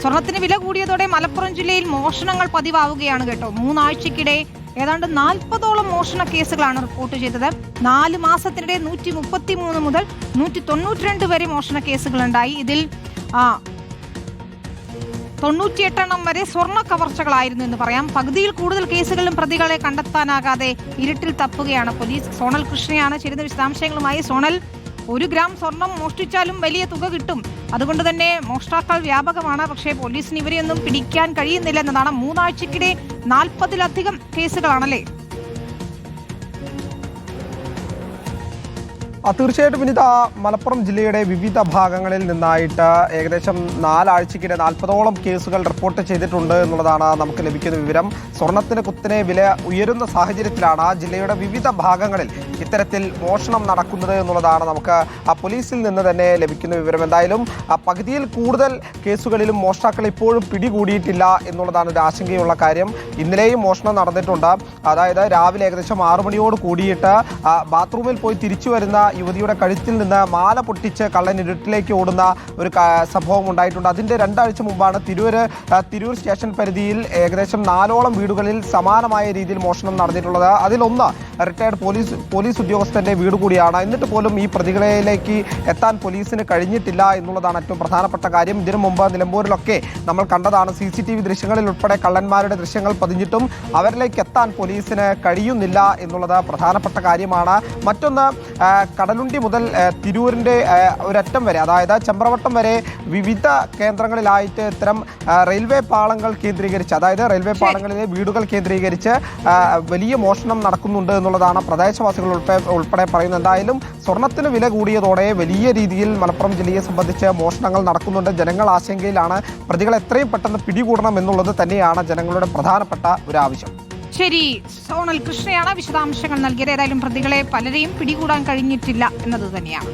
സ്വർണത്തിന് വില കൂടിയതോടെ മലപ്പുറം ജില്ലയിൽ മോഷണങ്ങൾ പതിവാവുകയാണ് കേട്ടോ. മൂന്നാഴ്ചക്കിടെ ഏതാണ്ട് നാൽപ്പതോളം മോഷണ കേസുകളാണ് റിപ്പോർട്ട് ചെയ്തത്. നാല് മാസത്തിനിടെ നൂറ്റി മുപ്പത്തി മൂന്ന് മുതൽ നൂറ്റി തൊണ്ണൂറ്റിരണ്ട് വരെ മോഷണ കേസുകളുണ്ടായി. ഇതിൽ തൊണ്ണൂറ്റിയെട്ടെണ്ണം വരെ സ്വർണ കവർച്ചകളായിരുന്നു എന്ന് പറയാം. പകുതിയിൽ കൂടുതൽ കേസുകളിലും പ്രതികളെ കണ്ടെത്താനാകാതെ ഇരുട്ടിൽ തപ്പുകയാണ് പോലീസ്. സോണൽ കൃഷ്ണയാണ്. ചേരുന്ന വിശദാംശങ്ങളുമായി സോണൽ ഒരു ഗ്രാം സ്വർണം മോഷ്ടിച്ചാലും വലിയ തുക കിട്ടും. അതുകൊണ്ട് തന്നെ മോഷ്ടാക്കൾ വ്യാപകമാണ്. പക്ഷേ പോലീസിന് ഇവരെയൊന്നും പിടിക്കാൻ കഴിയുന്നില്ല എന്നതാണ് മൂന്നാഴ്ചക്കിടെ നാൽപ്പതിലധികം കേസുകളാണല്ലേ? തീർച്ചയായിട്ടും ഇനിതാ മലപ്പുറം ജില്ലയുടെ വിവിധ ഭാഗങ്ങളിൽ നിന്നായിട്ട് ഏകദേശം നാലാഴ്ചക്കിടെ നാൽപ്പതോളം കേസുകൾ റിപ്പോർട്ട് ചെയ്തിട്ടുണ്ട് എന്നുള്ളതാണ് നമുക്ക് ലഭിക്കുന്ന വിവരം. സ്വർണത്തിന് കുത്തിനെ വില ഉയരുന്ന സാഹചര്യത്തിലാണ് ജില്ലയുടെ വിവിധ ഭാഗങ്ങളിൽ ഇത്തരത്തിൽ മോഷണം നടക്കുന്നത് എന്നുള്ളതാണ് നമുക്ക് പോലീസിൽ നിന്ന് തന്നെ ലഭിക്കുന്ന വിവരം. എന്തായാലും പകുതിയിൽ കൂടുതൽ കേസുകളിലും മോഷ്ടാക്കൾ ഇപ്പോഴും പിടികൂടിയിട്ടില്ല എന്നുള്ളതാണ് ഒരു ആശങ്കയുള്ള കാര്യം. ഇന്നലെയും മോഷണം നടന്നിട്ടുണ്ട്. അതായത് രാവിലെ ഏകദേശം ആറു മണിയോട് കൂടിയിട്ട് ബാത്റൂമിൽ പോയി തിരിച്ചു വരുന്ന യുവതിയുടെ കഴുത്തിൽ നിന്ന് മാല പൊട്ടിച്ച് കള്ളൻ ഇരുട്ടിലേക്ക് ഓടുന്ന ഒരു സംഭവം ഉണ്ടായിട്ടുണ്ട്. അതിന്റെ രണ്ടാഴ്ച മുമ്പാണ് തിരൂര് തിരൂർ സ്റ്റേഷൻ പരിധിയിൽ ഏകദേശം നാലോളം വീടുകളിൽ സമാനമായ രീതിയിൽ മോഷണം നടന്നിട്ടുള്ളത്. അതിലൊന്ന് റിട്ടയർഡ് പോലീസ് പോലീസ് ഉദ്യോഗസ്ഥന്റെ വീട് കൂടിയാണ്. എന്നിട്ട് പോലും ഈ പ്രതികളിലേക്ക് എത്താൻ പോലീസിന് കഴിഞ്ഞിട്ടില്ല എന്നുള്ളതാണ് ഏറ്റവും പ്രധാനപ്പെട്ട കാര്യം. ഇതിനു മുമ്പ് നിലമ്പൂരിലൊക്കെ നമ്മൾ കണ്ടതാണ് സി സി ടി വി ദൃശ്യങ്ങളിൽ ഉൾപ്പെടെ കള്ളന്മാരുടെ ദൃശ്യങ്ങൾ പതിഞ്ഞിട്ടും അവരിലേക്ക് എത്താൻ പോലീസിന് കഴിയുന്നില്ല എന്നുള്ളത് പ്രധാനപ്പെട്ട കാര്യമാണ്. മറ്റൊന്ന് കടലുണ്ടി മുതൽ തിരൂരിന്റെ ഒരറ്റം വരെ അതായത് ചെമ്പ്രവട്ടം വരെ വിവിധ കേന്ദ്രങ്ങളിലായിട്ട് ഇത്തരം റെയിൽവേ പാളങ്ങൾ കേന്ദ്രീകരിച്ച് അതായത് റെയിൽവേ പാളങ്ങളിലെ വീടുകൾ കേന്ദ്രീകരിച്ച് വലിയ മോഷണം നടക്കുന്നുണ്ട് എന്നുള്ളതാണ് പ്രദേശവാസികൾ ഉൾപ്പെടെ ഉൾപ്പെടെ പറയുന്നത്. എന്തായാലും സ്വർണത്തിന് വില കൂടിയതോടെ വലിയ രീതിയിൽ മലപ്പുറം ജില്ലയെ സംബന്ധിച്ച് മോഷണങ്ങൾ നടക്കുന്നുണ്ട്. ജനങ്ങൾ ആശങ്കയിലാണ്. പ്രതികൾ എത്രയും പെട്ടെന്ന് പിടികൂടണം എന്നുള്ളത് തന്നെയാണ് ജനങ്ങളുടെ പ്രധാനപ്പെട്ട ഒരു ആവശ്യം. ശരി സോണൽ കൃഷ്ണയാണ് വിശദാംശങ്ങൾ നൽകിയത്. ഏതായാലും പ്രതികളെ പലരെയും പിടികൂടാൻ കഴിഞ്ഞിട്ടില്ല എന്നത് തന്നെയാണ്.